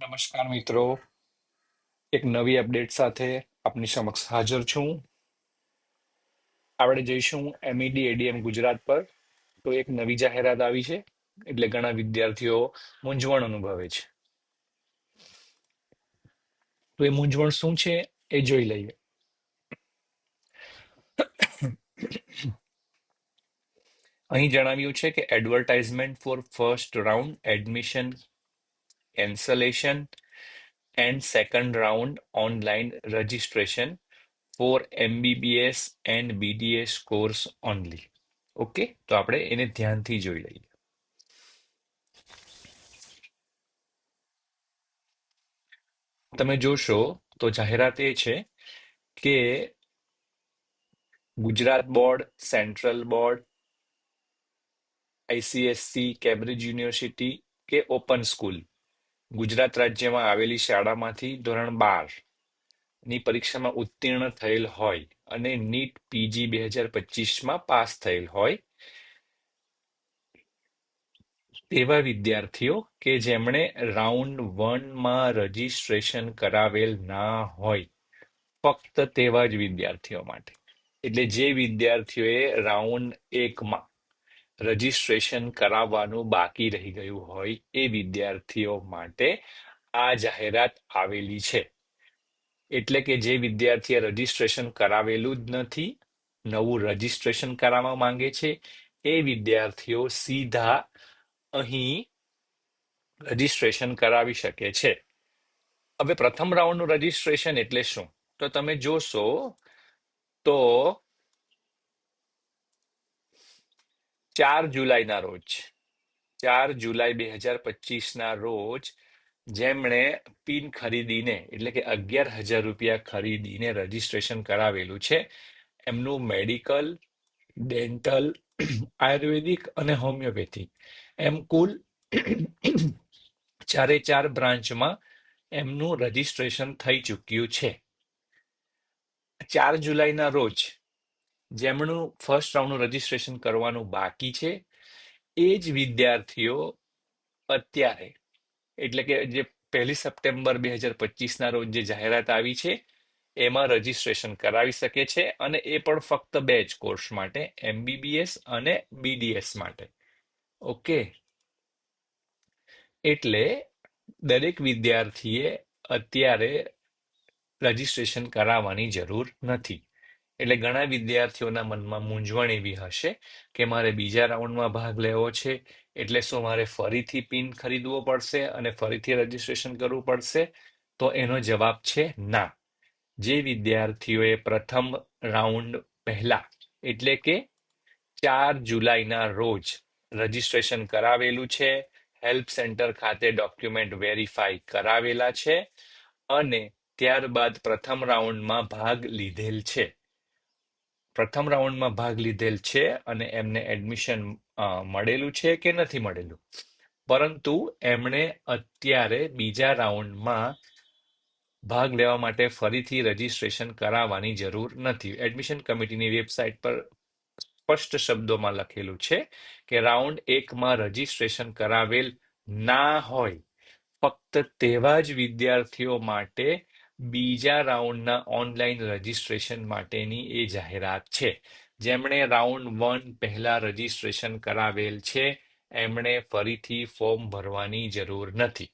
નમસ્કાર મિત્રો. એક નવી અપડેટ સાથે આપની સમક્ષ હાજર છું. આપણે જઈશું એમઈડી એડીએમ ગુજરાત પર. તો એક નવી જાહેરાત આવી છે, એટલે ઘણા વિદ્યાર્થીઓ મૂંઝવણ અનુભવે છે. તો એ મૂંઝવણ શું છે એ જોઈ લઈએ. અહીં જણાવ્યું છે કે advertisement for first round admission cancellation and second round online registration for MBBS and BDS course only okay તો આપણે એને ધ્યાનથી જોઈ લઈએ તમે જોશો તો જાહેરાત એ છે કે Gujarat board central board ICSE Cambridge university કે ઓપન સ્કૂલ ગુજરાત રાજ્યમાં આવેલી શાળામાંથી ધોરણ બારની પરીક્ષામાં ઉત્તીર્ણ થયેલ હોય અને નીટ પીજી બે હજાર પચીસમાં પાસ થયેલ હોય તેવા વિદ્યાર્થીઓ કે જેમણે રાઉન્ડ વનમાં રજિસ્ટ્રેશન કરાવેલ ના હોય, ફક્ત તેવા જ વિદ્યાર્થીઓ માટે. એટલે જે વિદ્યાર્થીઓએ રાઉન્ડ એકમાં રજિસ્ટ્રેશન કરાવવાનું બાકી રહી ગયું હોય એ વિદ્યાર્થીઓ માટે આ જાહેરાત આવેલી છે. એટલે કે જે વિદ્યાર્થીએ રજિસ્ટ્રેશન કરાવેલું જ નથી, નવું રજિસ્ટ્રેશન કરાવવા માંગે છે, એ વિદ્યાર્થીઓ સીધા અહીં રજિસ્ટ્રેશન કરાવી શકે છે. હવે પ્રથમ રાઉન્ડનું રજિસ્ટ્રેશન એટલે શું? તો તમે જોશો તો ચાર જુલાઈના રોજ, ચાર જુલાઈ બે હજાર પચીસના રોજ જેમણે પિન ખરીદીને, એટલે કે અગિયાર હજાર રૂપિયા ખરીદીને રજીસ્ટ્રેશન કરાવેલું છે, એમનું મેડિકલ, ડેન્ટલ, આયુર્વેદિક અને હોમિયોપેથિક એમ કુલ ચારે ચાર બ્રાન્ચમાં એમનું રજીસ્ટ્રેશન થઈ ચૂક્યું છે. ચાર જુલાઈના રોજ જેમનું ફર્સ્ટ રાઉન્ડનું રજીસ્ટ્રેશન કરવાનું બાકી છે, એ જ વિદ્યાર્થીઓ અત્યારે, એટલે કે જે પહેલી સપ્ટેમ્બર બે હજાર પચીસના રોજ જે જાહેરાત આવી છે, એમાં રજીસ્ટ્રેશન કરાવી શકે છે અને એ પણ ફક્ત બે જ કોર્સ માટે એમબીબીએસ અને બીડીએસ માટે. ઓકે? એટલે દરેક વિદ્યાર્થીએ અત્યારે રજીસ્ટ્રેશન કરાવવાની જરૂર નથી. એટલે ઘણા વિદ્યાર્થીઓના મનમાં મૂંઝવણ એવી હશે કે મારે બીજા રાઉન્ડમાં ભાગ લેવો છે, એટલે શું મારે ફરીથી પિન ખરીદવો પડશે અને ફરીથી રજીસ્ટ્રેશન કરવું પડશે? તો એનો જવાબ છે ના. જે વિદ્યાર્થીઓએ પ્રથમ રાઉન્ડ પહેલા, એટલે કે ચાર જુલાઈના રોજ રજીસ્ટ્રેશન કરાવેલું છે, હેલ્પ સેન્ટર ખાતે ડોક્યુમેન્ટ વેરીફાઈ કરાવેલા છે અને ત્યારબાદ પ્રથમ રાઉન્ડમાં ભાગ લીધેલ છે. પ્રથમ રાઉન્ડમાં ભાગ લીધેલ છે અને એમને એડમિશન મળેલું છે કે નથી મળેલું? પરંતુ એમણે અત્યારે બીજા રાઉન્ડમાં ભાગ લેવા માટે ફરીથી રજીસ્ટ્રેશન કરાવવાની જરૂર નથી. એડમિશન કમિટીની વેબસાઇટ પર સ્પષ્ટ શબ્દોમાં લખેલું છે કે રાઉન્ડ એકમાં રજીસ્ટ્રેશન કરાવેલ ના હોય, ફક્ત તેવા જ વિદ્યાર્થીઓ માટે બીજા રાઉન્ડના ઓનલાઈન રજીસ્ટ્રેશન માટેની એ જાહેરાત છે. જેમણે રાઉન્ડ વન પહેલા રજીસ્ટ્રેશન કરાવેલ છે, એમણે ફરીથી ફોર્મ ભરવાની જરૂર નથી.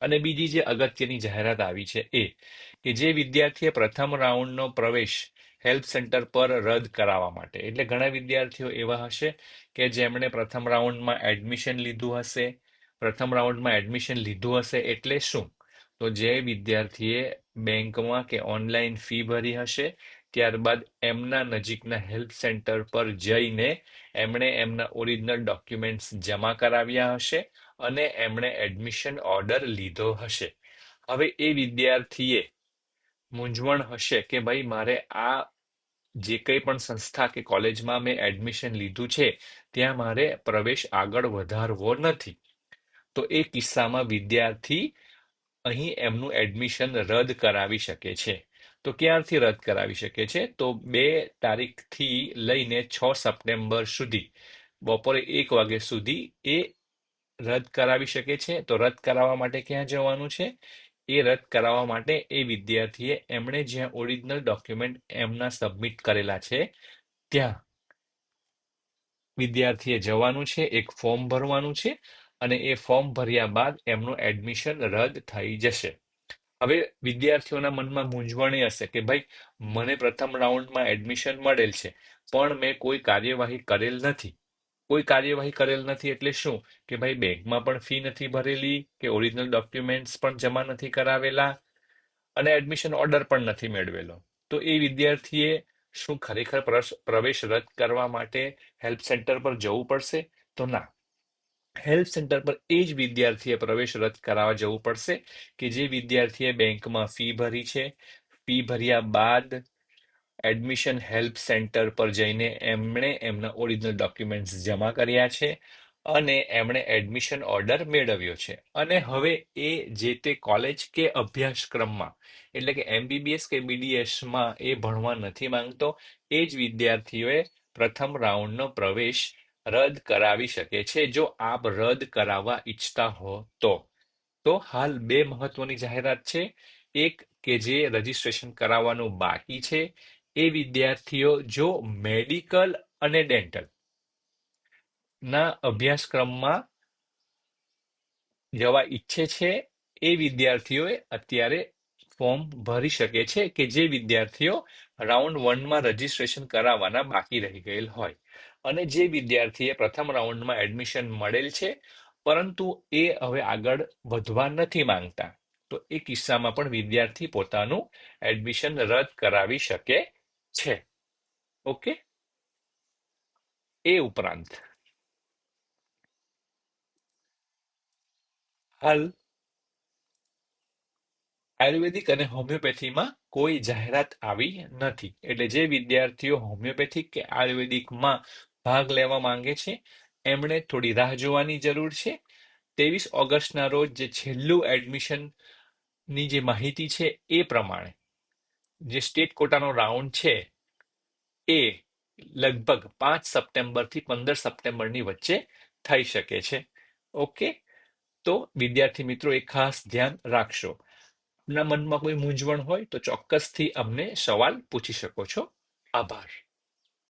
અને બીજી જે અગત્યની જાહેરાત આવી છે એ કે જે વિદ્યાર્થીએ પ્રથમ રાઉન્ડનો પ્રવેશ હેલ્પ સેન્ટર પર રદ કરાવવા માટે, એટલે ઘણા વિદ્યાર્થીઓ એવા હશે કે જેમણે પ્રથમ રાઉન્ડમાં એડમિશન લીધું હશે, પ્રથમ રાઉન્ડમાં એડમિશન લીધું હશે એટલે શું? તો જે વિદ્યાર્થીએ બેંકમાં કે ઓનલાઈન ફી ભરી હશે, ત્યારબાદ એમના નજીકના હેલ્પ સેન્ટર પર જઈને એમણે એમના ઓરિજિનલ ડોક્યુમેન્ટ્સ જમા કરાવ્યા હશે અને એમણે એડમિશન ઓર્ડર લીધો હશે. હવે એ વિદ્યાર્થીએ મૂંઝવણ હશે કે ભાઈ મારે આ જે કંઈ પણ સંસ્થા કે કોલેજમાં મેં એડમિશન લીધું છે, ત્યાં મારે પ્રવેશ આગળ વધારવો નથી. તો એ કિસ્સામાં વિદ્યાર્થી અહીં એમનું એડમિશન રદ કરાવી શકે છે. તો ક્યારથી રદ કરાવી શકે છે? તો બે તારીખથી લઈને છ સપ્ટેમ્બર સુધી. બપોરે એક વાગ્યા સુધી એ રદ કરાવી શકે છે. તો રદ કરાવવા માટે ક્યાં જવાનું છે? એ રદ કરાવવા માટે એ વિદ્યાર્થીએ એમણે જ્યાં ઓરિજિનલ ડોક્યુમેન્ટ એમના સબમિટ કરેલા છે, ત્યાં વિદ્યાર્થીએ જવાનું છે, એક ફોર્મ ભરવાનું છે. અને એ ફોર્મ ભર્યા બાદ એમનું એડમિશન રદ થઈ જશે. હવે વિદ્યાર્થીઓના મનમાં મૂંઝવણ હશે કે ભાઈ, મને પ્રથમ રાઉન્ડમાં એડમિશન મળેલ છે, પણ મેં કોઈ કાર્યવાહી કરેલ નથી. કોઈ કાર્યવાહી કરેલ નથી એટલે શું? કે ભાઈ, બેંકમાં પણ ફી નથી ભરેલી, કે ઓરિજિનલ ડોક્યુમેન્ટ્સ પણ જમા નથી કરાવેલા, અને એડમિશન ઓર્ડર પણ નથી મેળવેલો. તો એ વિદ્યાર્થીએ શું ખરેખર પ્રવેશ રદ કરવા માટે હેલ્પ સેન્ટર પર જવું પડશે? તો ના. હેલ્પ સેન્ટર પર એ જ વિદ્યાર્થીએ પ્રવેશ રદ કરાવવા જવું પડશે કે જે વિદ્યાર્થીએ બેંકમાં ફી ભરી છે. ફી ભર્યા બાદ એડમિશન હેલ્પ સેન્ટર પર જઈને એમણે એમના ઓરિજિનલ ડોક્યુમેન્ટ્સ જમા કર્યા છે અને એમણે એડમિશન ઓર્ડર મેળવ્યો છે. અને હવે એ જે તે કોલેજ કે અભ્યાસક્રમમાં, એટલે કે એમબીબીએસ કે બીડીએસમાં એ ભણવા નથી માંગતો, એ જ વિદ્યાર્થીઓએ પ્રથમ રાઉન્ડનો પ્રવેશ રદ કરાવી શકે છે. જો આપ રદ કરાવવા ઈચ્છતા હો તો. તો હાલ બે મહત્વની જાહેરાત છે. એક કે જે રજીસ્ટ્રેશન કરાવવાનું બાકી છે. એ વિદ્યાર્થીઓ જો મેડિકલ અને ડેન્ટલ ના અભ્યાસક્રમમાં જવા ઈચ્છે છે, એ વિદ્યાર્થીઓએ અત્યારે ફોર્મ ભરી શકે છે કે જે વિદ્યાર્થીઓ રાઉન્ડ વનમાં રજીસ્ટ્રેશન કરાવવાના બાકી રહી ગયેલ હોય. અને જે વિદ્યાર્થીએ પ્રથમ રાઉન્ડમાં એડમિશન મળેલ છે, પરંતુ એ હવે આગળ વધવા નથી માંગતા. તો એ કિસ્સામાં પણ વિદ્યાર્થી પોતાનું એડમિશન રદ કરાવી શકે છે. ઓકે? એ ઉપરાંત. હાલ આયુર્વેદિક અને હોમિયોપેથીમાં કોઈ જાહેરાત આવી નથી. એટલે જે વિદ્યાર્થીઓ હોમિયોપેથિક કે આયુર્વેદિકમાં ભાગ લેવા માંગે છે. એમણે થોડી રાહ જોવાની જરૂર છે. ત્રેવીસ ઓગસ્ટના રોજ જે છેલ્લું એડમિશનની જે માહિતી છે એ પ્રમાણે જે સ્ટેટ કોટાનો રાઉન્ડ છે એ લગભગ પાંચ સપ્ટેમ્બરથી પંદર સપ્ટેમ્બરની વચ્ચે થઈ શકે છે. ઓકે? તો વિદ્યાર્થી મિત્રો એ ખાસ ધ્યાન રાખશો. આપના મનમાં કોઈ મૂંઝવણ હોય તો ચોક્કસથી અમને સવાલ પૂછી શકો છો. આભાર.